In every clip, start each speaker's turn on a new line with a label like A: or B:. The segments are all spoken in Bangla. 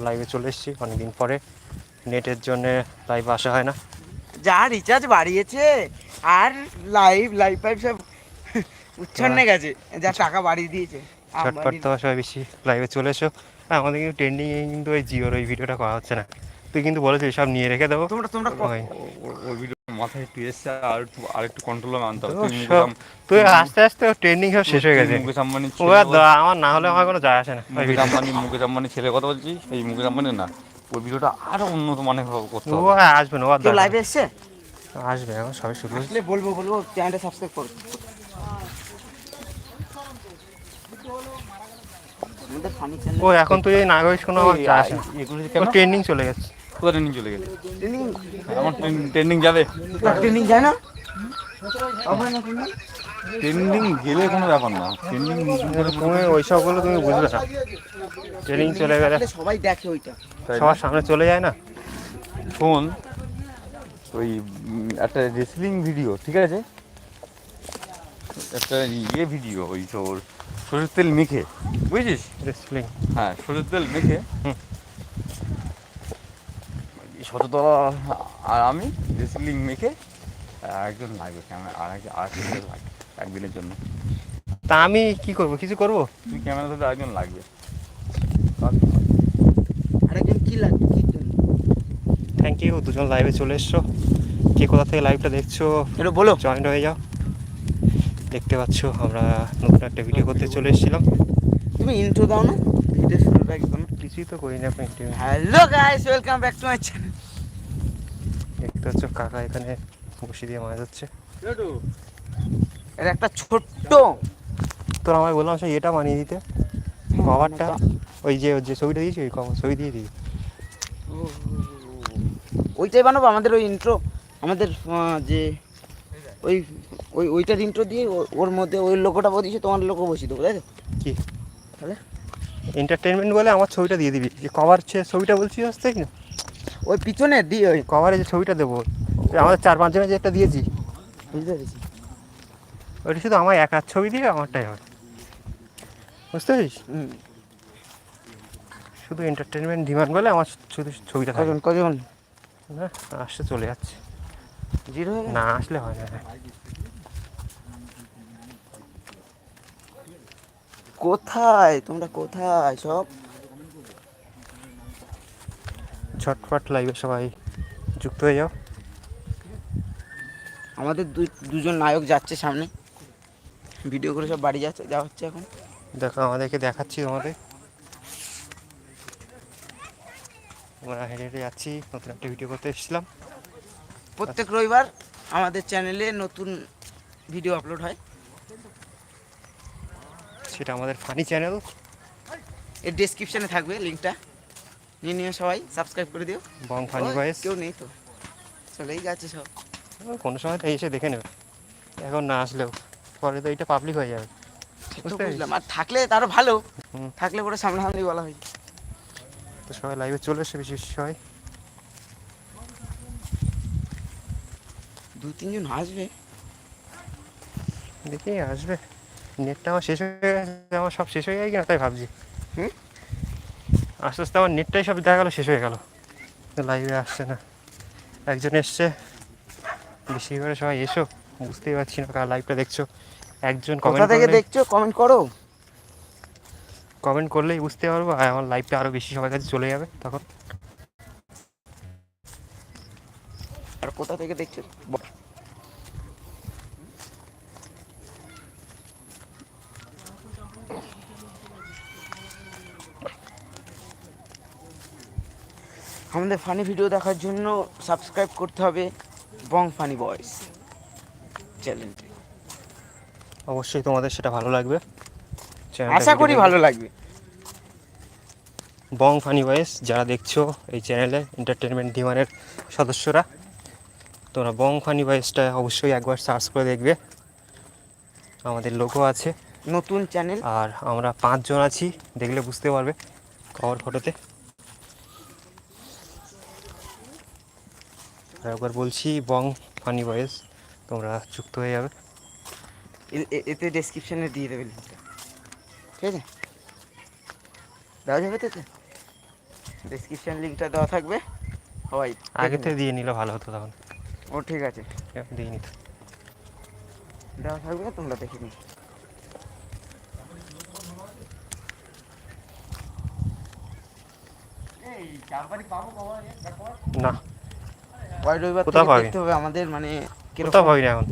A: লাইভে চলে এসেছি অনেকদিন পরে। নেটের জন্য লাইভ আসা হয় না।
B: যা রিচার্জ বাড়িয়েছে আর লাইভ লাইভ ফাইভ সব উচ্ছন্নে গেছে। যা টাকা বাড়িয়ে দিয়েছে আম্বানির-
A: তো সবাই বেশি লাইভে চলে এসো। আর আমাদের কিন্তু ট্রেন্ডিংয়ে কিন্তু ওই জিওর ওই ভিডিওটা করা হচ্ছে না। তুই কিন্তু বলেছিস সব নিয়ে রেখে দেবো।
B: তোমরা তোমরা।
A: ওই
C: ভিডিও মাথায় একটু এসছে আর একটু আর একটু কন্ট্রোলে আনতে হবে। তুই মুকেশ
A: তুই আস্তে আস্তে ট্রেন্ডিং সব শেষ হয়ে গেছে।
C: মুকেশ
A: ও দা- আমার না হলে আমার কোনো যায় আসে না।
C: মুকেশ আম্বানি মুকেশ আম্বানির ছেলে কথা বলছি এই মুকেশ আম্বানি না ওই ভিডিওটা আরও উন্নত মানের করতে
A: ও
C: হবে।
A: আর আসবে না ও
B: লাইভে এসছে?
A: আসবে এখন সবাই শুরু
B: আসলে বলব বলব চ্যানেলটা সাবস্ক্রাইব করো। আমাদের ফানি চ্যানেল
A: ও এখন তুই নাগরিক কোনো আমার যায় আসে না। ট্রেন্ডিং চলে গেছে।
C: কোথায় ট্রেনিং চলে গেলে আমার ট্রেনিং যাবে?
B: ট্রেনিং যায় না? হবে না কোনো?
C: ট্রেনিং গেলে কোনো ব্যাপার না। ট্রেনিং
A: তুমি ওই সবগুলো তুমি বুঝবে না। ট্রেনিং চলে গেলে
B: সবাই দেখে ওইটা।
A: সবার সামনে চলে যায় না?
C: ফোন ওই একটা রেসলিং ভিডিও ঠিক আছে? একটা ইয়ে ভিডিও ওই তোর সরষের তেল মেখে বুঝেছিস?
A: রেসলিং
C: হ্যাঁ সরষের তেল মেখে
A: হুম।
C: শততলা আর আমি রেসলিং মেখে একজন লাগবে ক্যামেরা আর এক- আর একজন লাগবে একদিনের জন্য।
A: তা আমি কি করব? কিছু করব?
C: তুই ক্যামেরা ধরতে একজন লাগবে।
B: আরেকজন কি লাগবে?
A: থ্যাংক ইউ দুজন লাইভে চলে এসছো। কে কোথা থেকে লাইভটা দেখছ?
B: একটু বলো।
A: জয়েন্ট হয়ে যাও। দেখতে পাচ্ছ আমরা নতুন একটা ভিডিও করতে চলে এসেছিলাম।
B: তুমি ইন্ট্রো দাও না ভিডিও শুরুটা একদম।
A: কিছুই তো করি না আপনি
B: hello guys welcome back to my channel
A: দেখতে পাচ্ছ কাকা এখানে বসি দিয়ে মাছ হচ্ছে
B: এটা একটা ছোট্ট।
A: তোর আমায় বললাম সেই এটা বানিয়ে দিতে। কভারটা ওই যে যে ছবিটা দিয়েছি ওই কভার ছবি দিয়ে দিই
B: ওইটাই বানাবো আমাদের ওই ইন্ট্রো আমাদের যে ওই ওই ওইটার ইন্ট্রো দিয়ে ও- ওর মধ্যে ওই লোকোটা বসিয়ে তোমার লোকও বসিয়ে দেবো তাই তো?
A: কি?
B: তাহলে?
A: এন্টারটেনমেন্ট বলে আমার ছবিটা দিয়ে দিবি। যে কভার ছবিটা বলছি আসতে না
B: ওই পিছনে দিয়ে ওই
A: কভারে যে ছবিটা দেবো। আমাদের চার পাঁচজনের যে একটা দিয়েছি।
B: বুঝতে পেরেছি।
A: ওইটা শুধু আমার একার ছবি দিয়ে আমারটাই হবে বুঝতে পেরেছিস? শুধু এন্টারটেনমেন্ট ডিমান্ড বলে আমার শুধু ছবিটা
B: কজন কজন?
A: না আসতে চলে যাচ্ছে।
B: জিরো
A: না আসলে হয় না।
B: কোথায়? তোমরা কোথায়? সব
A: ঝটপট লাইভে সবাই যুক্ত হয়ে যাও।
B: আমাদের দুজন নায়ক যাচ্ছে সামনে। ভিডিও করে সব বাড়ি যাচ্ছে যা হচ্ছে এখন।
A: দেখো আমাদেরকে দেখাচ্ছি তোমাদের। আমরা হেঁটে হেঁটে যাচ্ছি নতুন একটা ভিডিও করতে এসেছিলাম।
B: প্রত্যেক রবিবার আমাদের চ্যানেলে নতুন ভিডিও আপলোড হয়।
A: সেটা আমাদের ফানি চ্যানেল
B: এর ডেসক্রিপশনে থাকবে লিঙ্কটা। নিয়ে সবাই সাবস্ক্রাইব করে দিও।
A: বং ফানি ভয়েস
B: কেউ নেই তো। চলেই যাচ্ছে সব।
A: কোনো সময় তো এসে দেখে নেবে। এখন না আসলেও পরে তো এইটা পাবলিক হয়ে যাবে।
B: বুঝলাম। আর থাকলে তারও ভালো। থাকলে পরে সামনাসামনি বলা হয়।
A: তো সবাই লাইভে চলে এসে বেশি সবাই।
B: দু তিনজন আসবে।
A: দেখি আসবে। নেটটা আমার শেষ হয়ে গেছে আমার সব শেষ হয়ে যায় কিনা তাই ভাবছি।
B: হুম?
A: আস্তে আস্তে আমার নেটটাই সব দেখা গেলো শেষ হয়ে গেল। লাইভে আসছে না। একজন এসছে। বেশি করে সবাই এসো বুঝতেই পারছি না কার লাইভটা দেখছ। একজন কমেন্ট
B: থেকে দেখছ? কমেন্ট করো।
A: কমেন্ট করলেই বুঝতে পারব আর আমার লাইভটা আরও বেশি সবার কাছে চলে যাবে তখন।
B: আর কোথা থেকে দেখছ? আমাদের ফানি ভিডিও দেখার জন্য সাবস্ক্রাইব করতে হবে বং ফানি বয়েস চ্যানেলটি
A: অবশ্যই তোমাদের সেটা ভালো লাগবে।
B: আশা করি ভালো লাগবে।
A: বং ফানি ভয়েস যারা দেখছ এই চ্যানেলে এন্টারটেনমেন্ট ডিমানের সদস্যরা তোমরা বং ফানি ভয়েসটা অবশ্যই একবার সার্চ করে দেখবে। আমাদের লোগো আছে।
B: নতুন চ্যানেল
A: আর আমরা পাঁচজন আছি দেখলে বুঝতে পারবে। কভার ফটোতে আর একবার বলছি বং ফানি ভয়েস তোমরা যুক্ত হয়ে যাবে।
B: এতে ডেসক্রিপশানে দিয়ে দেবে লিঙ্কটা। ঠিক আছে? দেওয়া যাবে তো ডেসক্রিপশান ডেসক্রিপশন লিঙ্কটা দেওয়া থাকবে। সবাই
A: আগে থেকে দিয়ে নিলে ভালো হতো তখন।
B: ও ঠিক আছে।
A: দিয়ে নিত।
B: দেওয়া থাকবে তোমরা দেখে নিও।
A: না।
B: পরের রবিবার
A: কোথাও পাবি?
B: দেখতে হবে আমাদের মানে
A: কোথাও পাবি না এখন।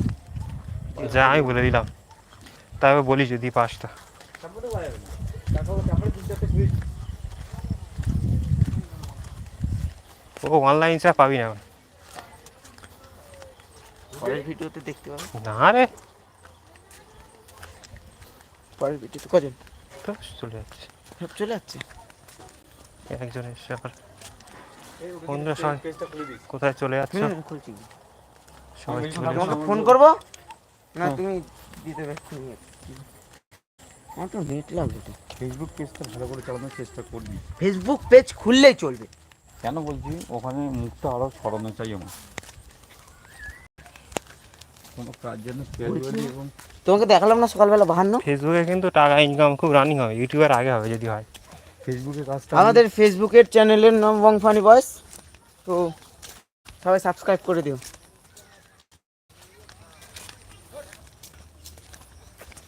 A: যা আমি বলে দিলাম। তারপর বলি যদি পাসটা ও অনলাইন চা পাবি না
B: পরের ভিডিওতে দেখতে পাবে।
A: না রে।
B: পরের ভিডিওতে কজন?
A: তো চলে যাচ্ছে।
B: চলে যাচ্ছে?
A: একজন এসে কোথায় চলে যাচ্ছে?
B: খুলছি।
A: সবাই
B: তোমাকে ফোন করব? না তুমি দিতে আমার তো নেট লাগবে তো।
C: ফেসবুক পেজটা ভালো করে চালানোর চেষ্টা করবি।
B: ফেসবুক পেজ খুললেই চলবে।
C: কেন বলছি? ওখানে মুখটা আরও সরানো চাই আমার। কোনো কাজ এবং
B: তোমাকে দেখালাম না সকালবেলা বাহান্ন?
A: ফেসবুকে কিন্তু টাকা ইনকাম খুব রানিং হবে ইউটিউবের আগে হবে যদি হয়।
C: ফেসবুকে কাজটা
B: আমাদের ফেসবুকের চ্যানেলের নাম বং ফানি বয়েস তো সবাই সাবস্ক্রাইব করে দিও।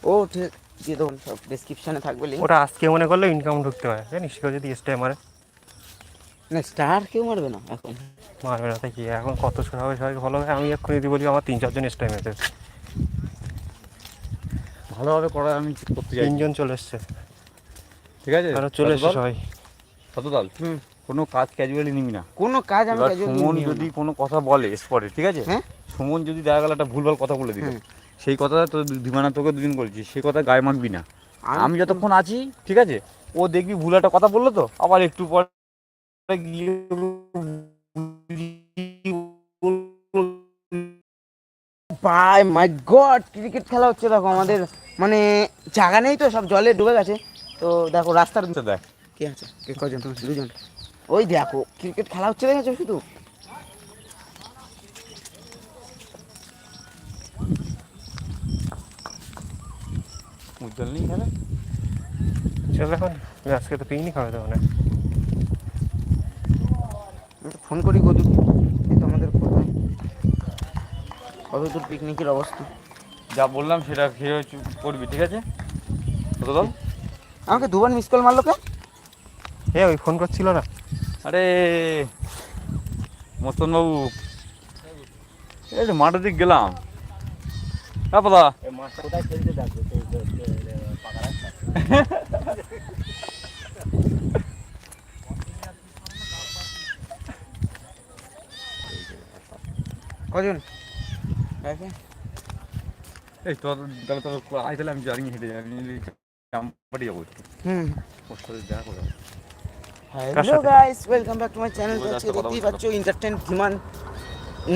B: ও ঠিক দিয়ে দেবো সব ডিসক্রিপশানে থাকবে লিঙ্ক
A: ওটা আজকে মনে করলে ইনকাম ঢুকতে হয় জানিস? কেউ যদি স্টে মারে।
B: না স্টার কেউ মারবে না এখন।
A: মারবে না তাই কি? এখন কত সবাই সবাই ফলো হয় আমি এক্ষুনি যদি বলি আমার তিন চারজন স্টে মেরেছে।
C: ভালোভাবে করা আমি করতে চাই।
A: তিনজন চলে এসছে।
C: ঠিক আছে?
A: আরও চলে এসছে সবাই।
B: হুম
C: কোনো কাজ ক্যাজুয়ালি নিবি না।
B: কোনো কাজ আমি casual
C: সুমন যদি কোনো কথা বলে স্পটে ঠিক আছে?
B: হ্যাঁ?
C: সুমন যদি দেখা গেল একটা ভুলভাল কথা বলে দিল সেই কথাটা তো দিমানা তোকে দুদিন বলছি সেই কথা গায়ে মাখবি না। আমি যতক্ষণ আছি ঠিক আছে ও দেখবি ভুল একটা কথা বলল তো আবার একটু পর গিয়ে
B: বাই মাই গড ক্রিকেট খেলা হচ্ছে দেখো আমাদের। মানে জায়গা নেই তো সব জলে ডুবে গেছে। তো দেখো রাস্তার
C: দেখ।
B: কে আছে? কে কজন দুজন? ওই দেখো ক্রিকেট খেলা হচ্ছে দেখেছ শুধু?
C: উজ্জ্বল নেই এখানে?
A: চল এখন আজকে তো পিকনিক হবে তো
B: ফোন করি কদু এই তো আমাদের কোথায় কত দূর পিকনিকের অবস্থা?
C: যা বললাম সেটা খেয়ে করবি ঠিক আছে? কত দল?
B: আমাকে দুবার মিস কল মারলো কে
A: এ ওই ফোন করছিল না।
C: আরে মস্তন বাবু এই যে মাঠের দিক গেলাম।
B: কজন?
C: এই তোর তাহলে তোর আই তাহলে আমি জানি হেঁটে যাই আমি যাব একটু
B: হুম
C: ওর সাথে দেখা করে
B: hello guys welcome back to my channel আজকে দেখতেই? পাচ্ছ এন্টারটেন ধীমান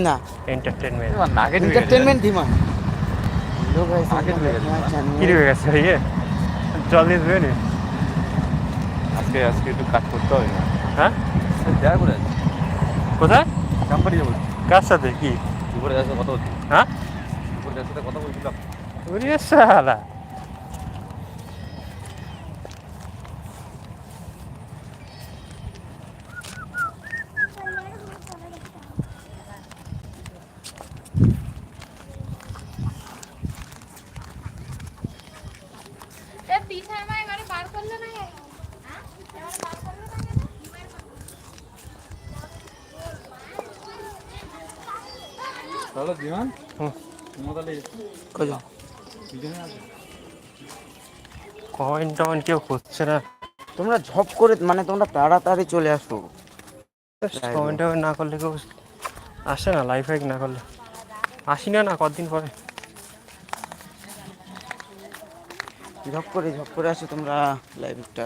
B: না
C: নাকে ঢুকে
B: এন্টারটেনমেন্ট ধীমান হ্যালো গাইস
C: গেছে।
A: কি হয়ে গেছে ইয়ে জল দিয়ে ধুয়ে নি
C: আজকে আজকে একটু কাজ করতে হবে না
A: হ্যাঁ
C: দেখা করে
A: কোথায়
C: চাম্পাটি যাব
A: কার সাথে কি
C: যাওয়ার সাথে কথা বলছি
A: হ্যাঁ
C: যাওয়ার সাথে কথা বলছিলাম
A: ওরে শালা
D: এ পিঠা আমার এবারে বার করল না কেন? হ্যাঁ? এবারে বার করল না কেন?
C: তাহলে দিমান। তুমি তাহলে
A: কমেন্ট টমেন্ট কেউ করছে না।
B: তোমরা ঝপ করে মানে তোমরা তাড়াতাড়ি চলে আসো।
A: কমেন্ট টমেন্ট না করলে কেউ আসে না লাইফ হাইক না করলে। আসি না না কতদিন পরে।
B: ঝপ করে ঝপ করে আসো তোমরা লাইভটা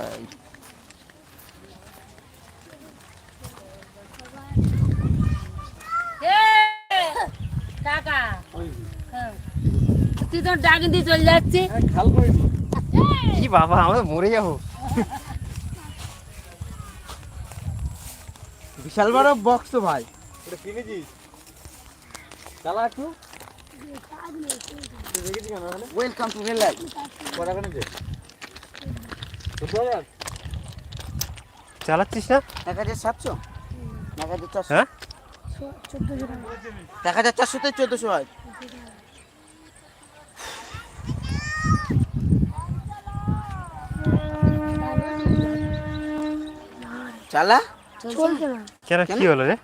D: টাকা হ্যাঁ। তুই তো ডাক দিয়ে চলে যাচ্ছি
A: কি বাবা আমরা মরে যাব।
B: বিশাল বড় বক্স তো ভাই।
C: এটা কিনেছিস? চালা একটু।
B: ওয়েলকাম টু রিয়েল লাইফ
A: চালাচ্ছিস না?
B: এক হাজার সাতশো? এক হাজার চারশো?
A: হ্যাঁ?
B: এক হাজার চারশোতে চোদ্দোশো হয়। চালা?
A: কেন? কি হলো রে?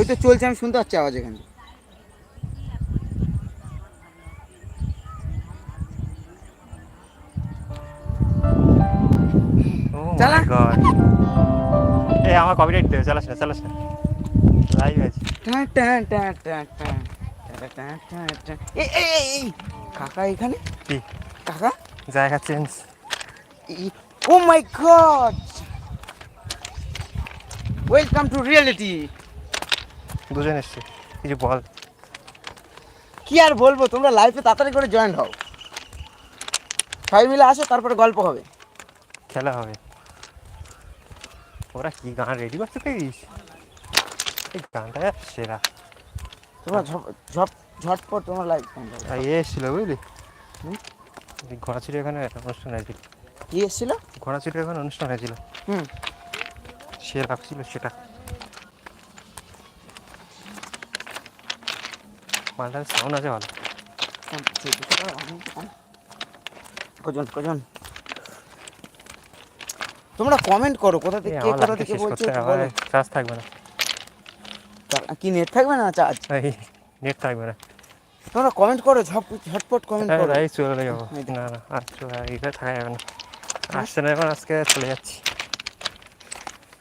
B: ওই তো চলছে পাচ্ছি আমি শুনতে পাচ্ছি আওয়াজ এখানে।
A: আমার কপিরাইট দেবে চালাস না চালাস না লাইভ আছে।
B: কাকা এখানে? কাকা?
A: জায়গা change
B: oh my god welcome to reality
A: দুজন এসছে। কিছু বল।
B: কি আর বলব তোমরা লাইফে তাড়াতাড়ি করে জয়েন হও। সবাই মিলে আসো তারপরে গল্প হবে।
A: খেলা হবে। ওরা কি গান রেডি করতে পেরিস এই গানটা সেরা।
B: তোমরা ঝপ ঝপ ঝটপট তোমরা লাইভ
A: এ এসেছিল বুঝলি? এই ঘোড়াছড়ি এখানে অনুষ্ঠান হয়েছিল।
B: কি এসেছিল?
A: ঘোড়াছড়ি এখানে অনুষ্ঠান হয়েছিল।
B: হুম।
A: সে রাখছিল সেটা। মালটার সাউন্ড আছে ভালো।
B: কজন কজন? তোমরা কমেন্ট করো কোথা থেকে কে কোথা থেকে বলছো।
A: চার্জ থাকবে না।
B: কি নেট থাকবে না চার্জ?
A: নেট থাকবে না।
B: তোমরা কমেন্ট করো ঝটপট কমেন্ট
A: এই
B: করো।
A: এই চলে যাব। না না আর চলে থাকা যাবে না। আসছে না এখন আজকে চলে যাচ্ছি।